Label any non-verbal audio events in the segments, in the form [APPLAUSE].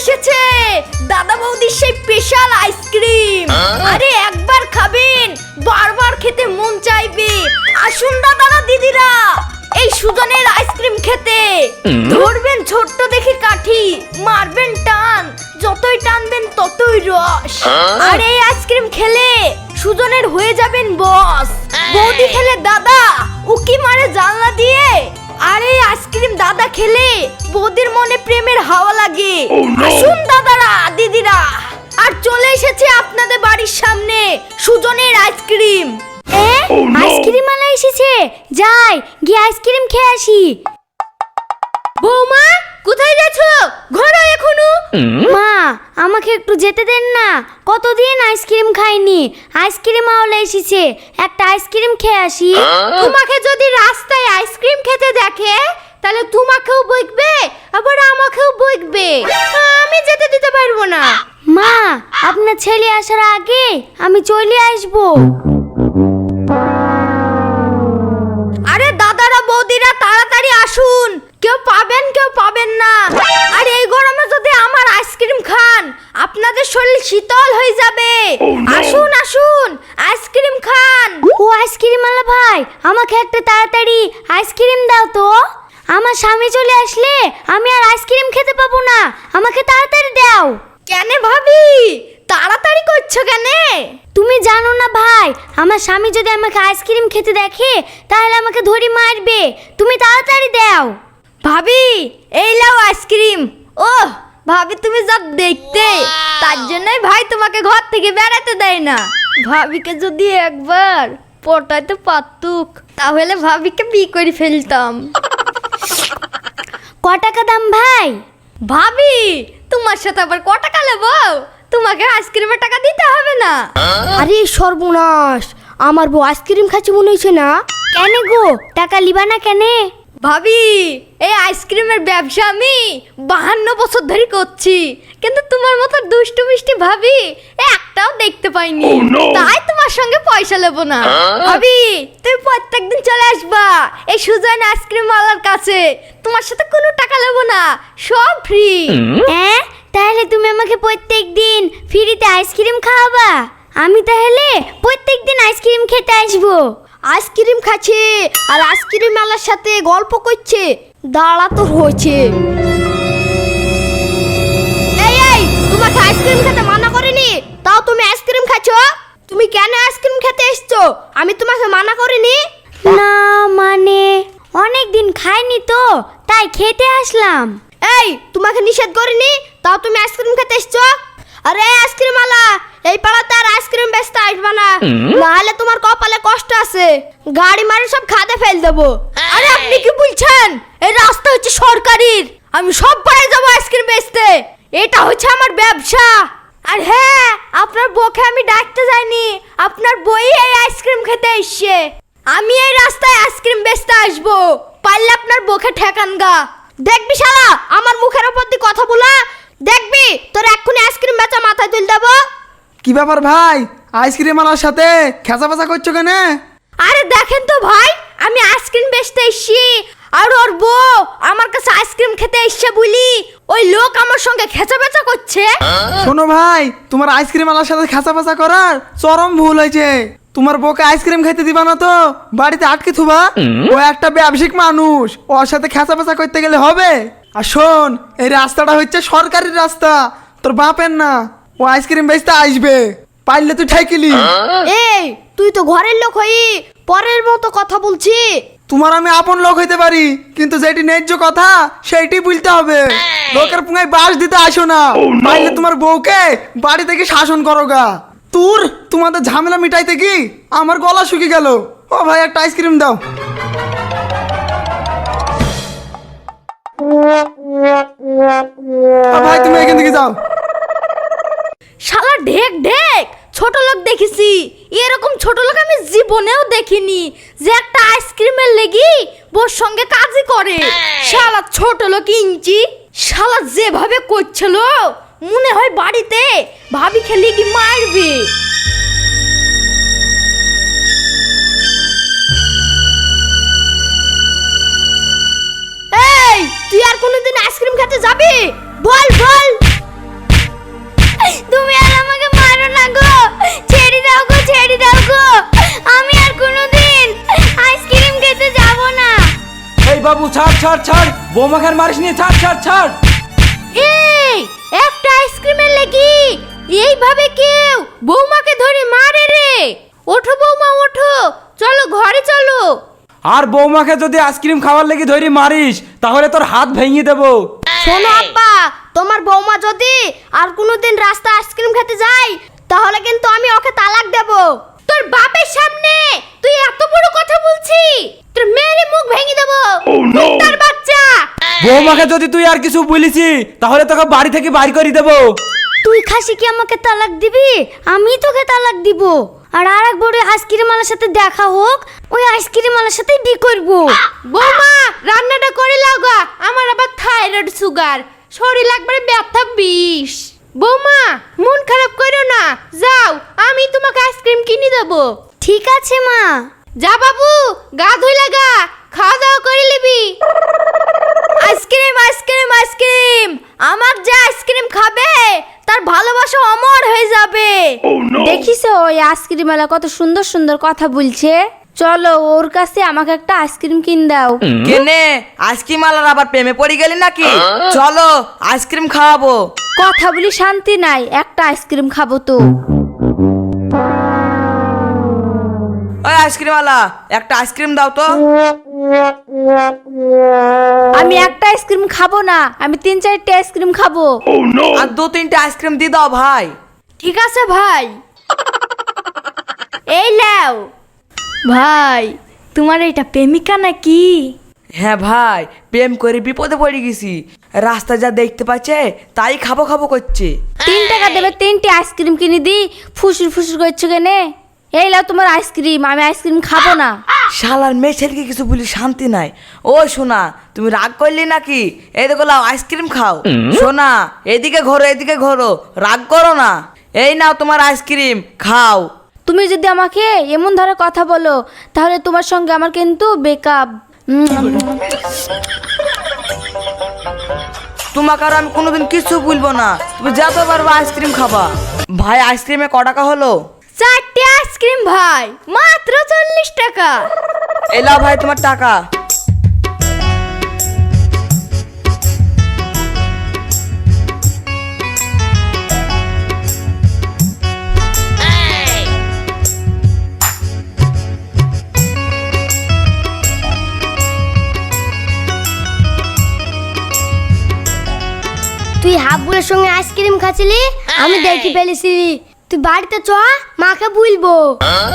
এসেছে। দাদা বৌদির সেই স্পেশাল আইসক্রিম। আরে একবার খাবেন বারবার খেতে মন চাইবে। আসুন দাদা দিদিরা এই সুজনের আইসক্রিম খেতে। ধরবেন ছোট্ট দেখে কাঠি মারবেন টান যতই টানবেন ততই রস। আর এই আইসক্রিম খেলে সুজনের হয়ে যাবেন বস। বৌদি খেলে দাদা উকি মারে জানলা দিয়ে আর এই আইসক্রিম দাদা খেলে বৌদির মনে প্রেমের হাওয়া লাগে। আসুন দাদারা দিদিরা। আর চলে এসেছে আপনাদের বাড়ির সামনে সুজনের আইসক্রিম। এ আইসক্রিম আলা এসেছে? যাই গিয়ে আইসক্রিম খেয়ে আসি। বৌমা কোথায় যাচ্ছ? ঘরে এখনও। মা আমাকে একটু যেতে দেন না। কতদিন আইসক্রিম খাইনি? আইসক্রিম আওলে এসেছে। একটা আইসক্রিম খেয়ে আসি। তোমাকে যদি রাস্তায় আইসক্রিম খেতে দেখে তাহলে তোমাকেও বইকবে আবার আমাকেও বইকবে আমি যেতে দিতে পারব না। মা আপনার ছেলে আসার আগে আমি চলে আসব। ভাবি? তাড়াতাড়ি করছ কেন? তুমি জানো না ভাই আমার স্বামী যদি আমাকে আইসক্রিম খেতে দেখে তাহলে আমাকে ধরি মারবে। তুমি তাড়াতাড়ি দাও। ভাবি এই লাও আইসক্রিম। ও ভাবি তুমি যা দেখতে। তার জন্যই ভাই তোমাকে ঘর থেকে বেড়াতে দেয় না। ভাবিকে যদি একবার পটাইতে পারতুক তাহলে ভাবিকে বিয়ে করে ফেলতাম। ক টাকা দাম ভাই? ভাবি তোমার সাথে আবার ক টাকা নেব তোমাকে আইসক্রিমের টাকা দিতে হবে না। আরে সর্বনাশ আমার বউ আইসক্রিম খাচ্ছে মনে হয়েছে না। কেন গো? টাকা লিবা না কেন? ভাবি এই আইসক্রিমের ব্যবসা আমি বাহান্ন বছর ধরে করছি। কিন্তু তোমার মতো দুষ্টু মিষ্টি ভাবি একটাও দেখতে পাইনি। সঙ্গে পয়সা নেব না। ভাবি তুমি প্রত্যেকদিন চলে আসবা। এই সুজান আইসক্রিম ওয়ালার কাছে। তোমার সাথে কোনো টাকা নেব না। সব ফ্রি। হ্যাঁ? তাহলে তুমি আমাকে প্রত্যেক দিন ফ্রিতে আইসক্রিম খাওয়াবা? আমি তাহলে প্রত্যেক দিন আইসক্রিম খেতে আসব। আইসক্রিম খাচ্ছে আর আইসক্রিম মেলার সাথে গল্প করছে। দাঁড়া তো হয়েছে। এই এই তোমাকে আইসক্রিম খেতে মানা করিনি? তাও তুমি আইসক্রিম খাচ্ছ? তুমি কেন আইসক্রিম খেতে এসছো? আমি তোমাকে মানা করিনি? না মানে অনেক দিন খাইনি তো তাই খেতে আসলাম। এই তোমাকে নিষেধ করিনি? তাও তুমি আইসক্রিম খেতে এসছো? আরে আইসক্রিম আলা এই পাড়াতে আর আইসক্রিম বেচতে আসবে না। নাহলে তোমার কপালে কষ্ট আছে। গাড়ি মারে সব খাদে ফেল দেবো। আরে আপনি কি বলছেন? এই রাস্তা হচ্ছে সরকারির। আমি সব পাড়ায় যাব আইসক্রিম বেচতে। এটা হচ্ছে আমার ব্যবসা। আর হ্যাঁ আপনার বউকে আমি ডাকতে যাইনি। আপনার বই এই আইসক্রিম খেতে এসছে। আমি এই রাস্তায় আইসক্রিম বেচতে আসব। পারলে আপনার বউকে ঠেকান গা। দেখবি শালা আমার মুখের ওপর দিয়ে কথা বলা। দেখবি তোর এক্ষুনি আইসক্রিম বেচা মাথায় তুল দেবো। কি ব্যাপার ভাই? আইসক্রিম আলার সাথে খেঁচা পেঁচা করছ কেন? আরে দেখেন তো ভাই আমি আইসক্রিম বেচতে এসছি। আর ওর বউ আমার কাছে আইসক্রিম খেতে এসছে বলি। ওই লোক আমার সঙ্গে খেচা বেচা করছে। শোনো ভাই তোমার আইসক্রিম আলার সাথে খেঁচা পেঁচা করার চরম ভুল হয়েছে। তোমার বউকে আইসক্রিম খেতে দিবা না তো? বাড়িতে আটকে থুবা। ও একটা ব্যবসায়িক মানুষ। ওর সাথে খেঁচা পেঁচা করতে গেলে হবে। আর শোন এই রাস্তাটা হচ্ছে সরকারি রাস্তা। তোর বাপের না। ও আইসক্রিম বেচতে আসবে। পারলে তুই ঠেকিলি। এই তুই তো ঘরের লোক হই পরের মতো কথা বলছি। তোমার আমি আপন লোক হইতে পারি কিন্তু যেটি ন্যায্য কথা সেইটি বলতে হবে। লোকের পুঙ্গায় বাস দিতে আসো না। পারলে তোমার বউকে বাড়ি থেকে শাসন করো গা। তোর তোমাদের ঝামেলা মিটাইতে কি? আমার গলা শুকিয়ে গেল। ও ভাই একটা আইসক্রিম দাও। ভাই তুমি এখান থেকে যাও। শালা ঢেক ঢেক! ছোট লোক দেখেছি। এরকম ছোট লোক আমি জীবনেও দেখিনি যে একটা আইসক্রিমের লেগি বোর সঙ্গে কাজই করে। শালা ছোট লোক ইঞ্চি শালা যেভাবে করছিল মনে হয় বাড়িতে ভাবি খেলি কি মারবে। এই তুই আর কোনোদিন আইসক্রিম খেতে যাবি? বল বল। তুমি আর ছাড় ছাড়। বৌমাকে আর মারিস নি ছাড় ছাড় ছাড়। এই একটা আইসক্রিমের লাগি। এইভাবে কেউ বৌমাকে ধরে মারে রে। ওঠো বৌমা ওঠো। চলো ঘরে চলো। আর বৌমাকে যদি আইসক্রিম খাওয়ার লেগে ধরি মারিস তাহলে তোর হাত ভেঙে দেবো। শোনো আব্বা তোমার বৌমা যদি আর কোনোদিন রাস্তা আইসক্রিম খেতে যায় তাহলে কিন্তু আমি ওকে তালাক দেব। তোর বাপের সামনে! তুই এত বড় কথা বলছি তোর মেয়ের মুখ ভেঙে দেব! তার বাচ্চা! বৌমাকে যদি তুই আর কিছু বলিসি তাহলে তোকে বাড়ি থেকে বাড়ি করে দেবো। তুই খাসি কি আমাকে তালাক দিবি? আমি তোকে তালাক দিব। আর আর এক বড় আইসক্রিম সাথে দেখা হোক ওই আইসক্রিম আলার সাথে বি করব। বৌমা রান্নাটা করে লাগা আমার আবার থাইরয়েড সুগার শরীর একবারে ব্যথা বিষ। বৌমা মন খারাপ করো না। যাও আমি তোমাকে আইসক্রিম কিনে দেবো। ঠিক আছে মা। যা বাবু গা ধুই লাগা খাওয়া দাওয়া করে নিবি। Ice cream ice cream ice cream. আমার যে আইসক্রিম খাবে তার ভালোবাসা অমর হয়ে যাবে। দেখিস ওই আইসক্রিমওয়ালা কত সুন্দর সুন্দর কথা বলছে। চলো ওর কাছে আমাকে একটা আইসক্রিম কিন দাও। কেনে? আইসক্রিম আলার আবার প্রেমে পড়ে গেলি নাকি? চলো আইসক্রিম খাওয়াবো। কথা বলি শান্তি নাই একটা আইসক্রিম খাব তো। ওই আইসক্রিম আলা একটা আইসক্রিম দাও তো। আমি একটা আইসক্রিম খাব না আমি তিন চারটে আইসক্রিম খাব। আর দু তিনটে আইসক্রিম দিয়ে দাও ভাই। ঠিক আছে ভাই। এই লাও ভাই তোমার এটা প্রেমিকা নাকি? হ্যাঁ ভাই প্রেম করে বিপদে পড়ে গেছি। রাস্তা যা দেখতে পাচ্ছে তাই খাব খাব করছে। তিন টাকা দেবে তিনটে আইসক্রিম কিনে দি ফুসুর ফুসুর করছ কেনে? এই লাও তোমার আইসক্রিম আমি আইসক্রিম খাব না। শালার মেয়ে ছেলেকে কিছু বলি শান্তি নাই। ও শোনা তুমি রাগ করলি নাকি? এই দেখো লাও আইসক্রিম খাও। শোনা এদিকে ঘোরো এদিকে ঘোরো রাগ করো না। এই নাও তোমার আইসক্রিম খাও। তুমি যদি আমাকে এমন ধরে কথা বলো তাহলে তোমার সঙ্গে আমার কিন্তু বেকআপ তোমাকে আর আমি কোনোদিন কিছু বলব না। তুমি যা তো পারব আইসক্রিম খাবা। ভাই আইসক্রিমে ক টাকা হলো? চারটে আইসক্রিম ভাই মাত্র চল্লিশ টাকা। এলা ভাই তোমার টাকা। সঙ্গে আইসক্রিম খাচ্ছিলি? আমি দেখি ফেলেছি। তুই বাড়িতে চ মাকে বলব।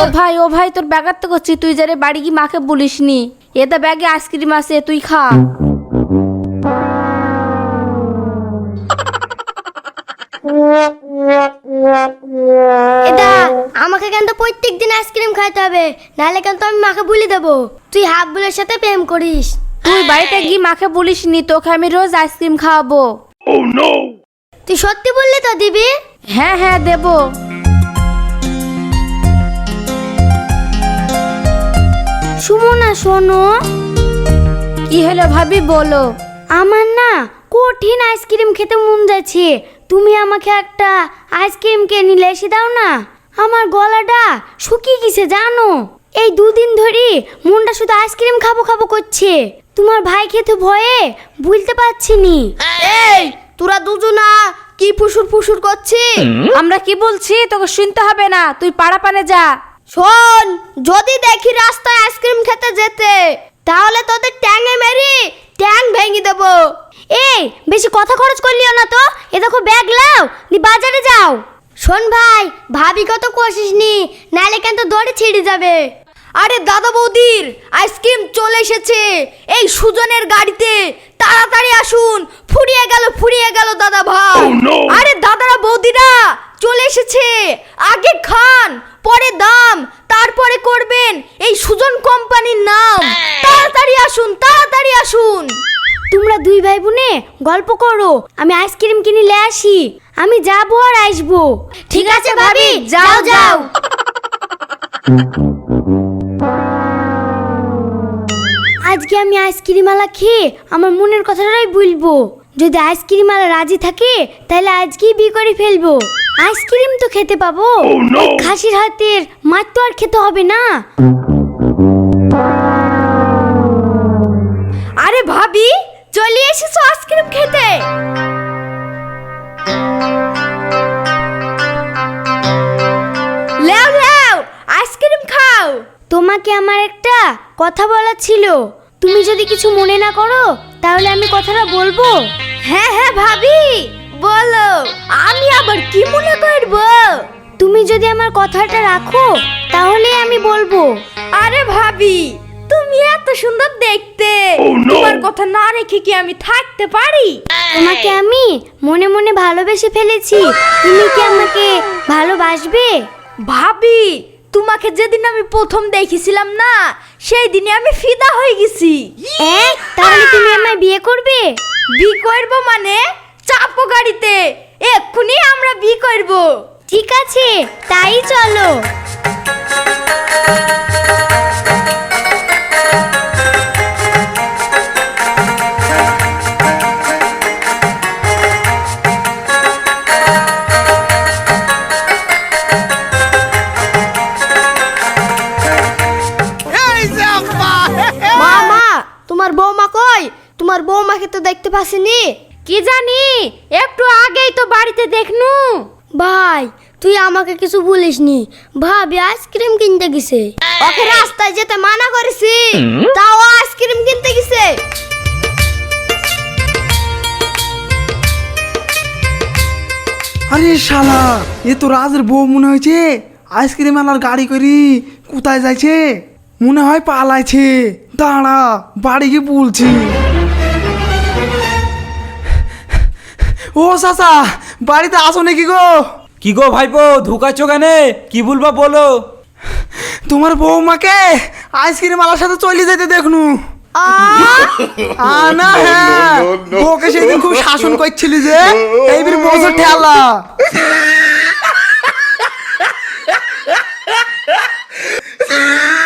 ও ভাই ও ভাই তোর ব্যাগার তো করছি। তুই যারে বাড়ি কি মাকে বলিসনি। এটা ব্যাগে আইসক্রিম আছে তুই খা। এটা আমাকে কিন্তু প্রত্যেক দিন আইসক্রিম খাইতে হবে? নাহলে কিন্তু আমি মাকে বলে দেবো? তুই হাবুলের সাথে প্রেম করিস। তুই বাড়িতে গিয়ে মাকে বলিসনি তোকে আমি রোজ আইসক্রিম খাওয়াবো। তুই সত্যি বললি তো দিবি? হ্যাঁ হ্যাঁ দেব। সুমনা শোনো। কি হলো ভাবি বলো। আমার না কঠিন আইসক্রিম খেতে মন যাচ্ছে। তুমি আমাকে একটা আইসক্রিম কিনে এসে দাও না। আমার গলাটা শুকিয়ে গেছে জানো? এই দুদিন ধরে মনটা শুধু আইসক্রিম খাব খাব করছে। তোমার ভাই খেতে ভয়ে বুঝতে পারছি নি। এই তোরা দুজনা কি ফুসুর ফুসুর করছি আমরা কি বলছি? তোকে শুনতে হবে না। তুই পাড়া পানে যা। শোন যদি দেখি রাস্তায় আইসক্রিম খেতে যেতে তাহলে তোদের ট্যাঙে মেরি ট্যাং ভেঙে দেবো। এই বেশি কথা খরচ করলিও না তো? এ দেখো ব্যাগ লাও দি বাজারে যাও। শোন ভাই ভাবি কত কোশিস নি নালে কিন্তু দড়ি ছিঁড়ে যাবে। আরে দাদা বৌদির আইসক্রিম চলে এসেছে। এই সুজনের গাড়িতে তাড়াতাড়ি আসুন। ফুরিয়ে গেল ফুরিয়ে গেল দাদা ভাই। আরে দাদারা বৌদিরা চলে এসেছে। আগে খান পরে দাম তারপরে করবেন। এই সুজন কোম্পানির নাম। তাড়াতাড়ি আসুন তাড়াতাড়ি আসুন। তোমরা দুই ভাই বোনে গল্প করো। আমি আইসক্রিম কিনে লে আসি। আমি যাব আর আসব। ঠিক আছে ভাবি যাও যাও। [LAUGHS] আজকে আমি আইসক্রিম আলা খেয়ে আমার মনের কথাটাই বলব। যদি আইসক্রিম আলা রাজি থাকে তাহলে আজকেই বিয়ে করে ফেলব। আইসক্রিম তো খেতে পাবো। খাসির হাতের মাছ তো আর খেতে হবে না। আরে ভাবি চলে এসেছ আইসক্রিম খেতে। লেও লেও আইসক্রিম খাও। তোমাকে আমার একটা কথা বলার ছিল। তুমি যদি কিছু মনে না করো তাহলে আমি কথাটা বলব। হ্যাঁ হ্যাঁ ভাবি বলো। আমি আবার কি মনে করব? তুমি যদি আমার কথাটা রাখো তাহলে আমি বলব। আরে ভাবি তুমি এত সুন্দর দেখতে। তোমার কথা না রেখে কি আমি থাকতে পারি? তোমাকে আমি মনে মনে ভালোবেসে ফেলেছি। তুমি কি আমাকে ভালোবাসবে? ভাবি তোমাকে যেদিন আমি প্রথম দেখেছিলাম না সেই দিনে আমি ফিদা হয়ে গেছি। তাহলে তুমি আমায় বিয়ে করবে? বি করব মানে? চাপো গাড়িতে। এক্ষুনি আমরা বি করব। ঠিক আছে তাই চলো। পাসিনি? কি জানি? একটু আগেই তো বাড়িতে দেখনু। ভাই তুই আমাকে কিছু বলিসনি। ভাবি আইসক্রিম কিনতে গেছে। ওকে রাস্তায় যেতে মানা করেছি। তাও আইসক্রিম কিনতে গেছে। আরে শালা এ তো রাজের বউ মনে হয়েছে। আইসক্রিম আনার গাড়ি করি কোথায় যাইছে? মনে হয় পালাইছে। দাঁড়া বাড়ি গিয়ে বলছি। ও চাচা বাড়িতে আসো নাকি গো কি গো ভাইপো ঢুকাচ্ছ কেনে কি বলবা বলো তোমার বৌমাকে আইসক্রিম আলার সাথে চলে যেতে দেখনু আনা হ্যাঁ ওকে সেদিন খুব শাসন করছিলি যে এইবার বছর ঠেলা Ah!